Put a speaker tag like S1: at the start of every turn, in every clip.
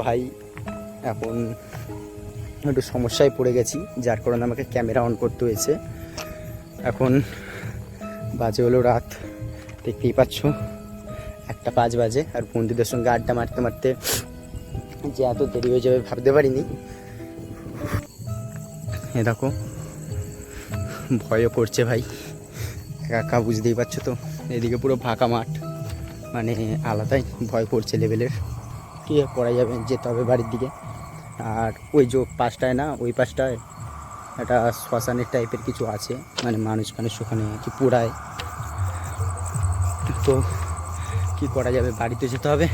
S1: ভাই, এখন একটু সমস্যায় পড়ে গেছি, যার কারণে আমাকে ক্যামেরা অন করতে হয়েছে। এখন বাজে হলো রাত, দেখতেই পাচ্ছ, একটা পাঁচ বাজে, আর বন্ধুদের সঙ্গে আড্ডা মারতে মারতে যে এত দেরি হয়ে যাবে ভাবতে পারিনি। এ দেখো, ভয়ও করছে ভাই একা বুঝতেই পারছ তো, এদিকে পুরো ফাঁকা মাঠ মানে আলাদাই ভয় করছে লেভেলের কী করা যাবে যেতে হবে বাড়ির দিকে। আর ওই যে পাশটায় না, ওই পাশটায় একটা শ্মশানের টাইপের কিছু আছে মানে মানুষ মানুষ ওখানে কি পোড়ায়। তো কি করা যাবে? বাড়িতে যেতে হবে।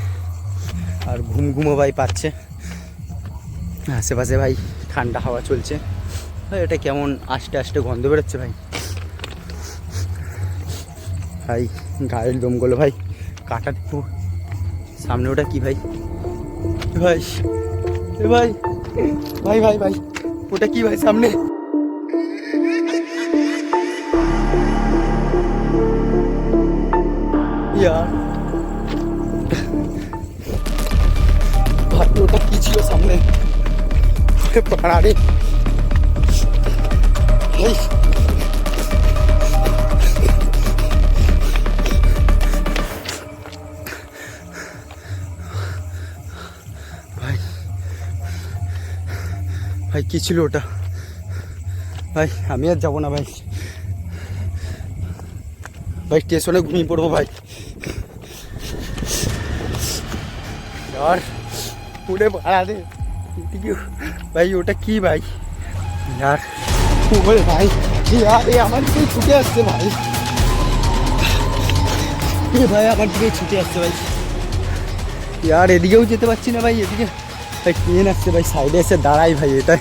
S1: আর ঘুম ঘুমো ভাই পাচ্ছে। আশেপাশে ভাই ঠান্ডা হাওয়া চলছে। ভাই, এটা কেমন আস্তে আস্তে গন্ধ বেরোচ্ছে ভাই? ভাই, গায়ের দমগুলো ভাই কাটা দেখো সামনে ওটা কি ভাই? ভাই ভাই ভাই ভাই ভাই, ওটা কি ভাই সামনে? ভাই, ওটা কি ছিল সামনে? পাড়া রে ভাই। ভাই, কী ছিল ওটা? ভাই, আমি আর যাব না ভাই। ভাই, স্টেশনে ঘুমিয়ে পড়ব ভাই। আর উঠে ভাড়া ভাই, ওটা কি ভাই? আর ভাই আর এ, আমার দিকে ছুটে আসছে ভাই। ভাই, আমার দিকেই ছুটে আসছে ভাই। আর এদিকেও যেতে পারছি না ভাই, এদিকে। ভাই ট্রেন আসছে ভাই, সাইডে এসে দাঁড়াই ভাই, এটা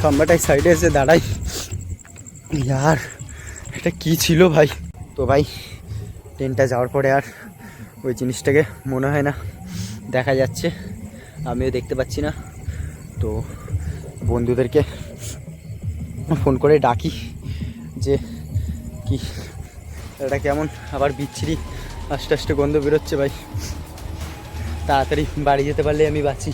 S1: খাম্বাটাই সাইডে এসে দাঁড়াই। ইয়ার, এটা কি ছিল ভাই? তো ভাই, ট্রেনটা যাওয়ার পরে আর ওই জিনিসটাকে মনে হয় না, দেখা যাচ্ছে। আমিও দেখতে পাচ্ছি না। তো বন্ধুদেরকে ফোন করে ডাকি যে কি, এটা কেমন? আবার বিচ্ছিরি আস্তে আস্তে গন্ধ বেরোচ্ছে ভাই। তাড়াতাড়ি বাড়ি যেতে পারলে আমি বাঁচি।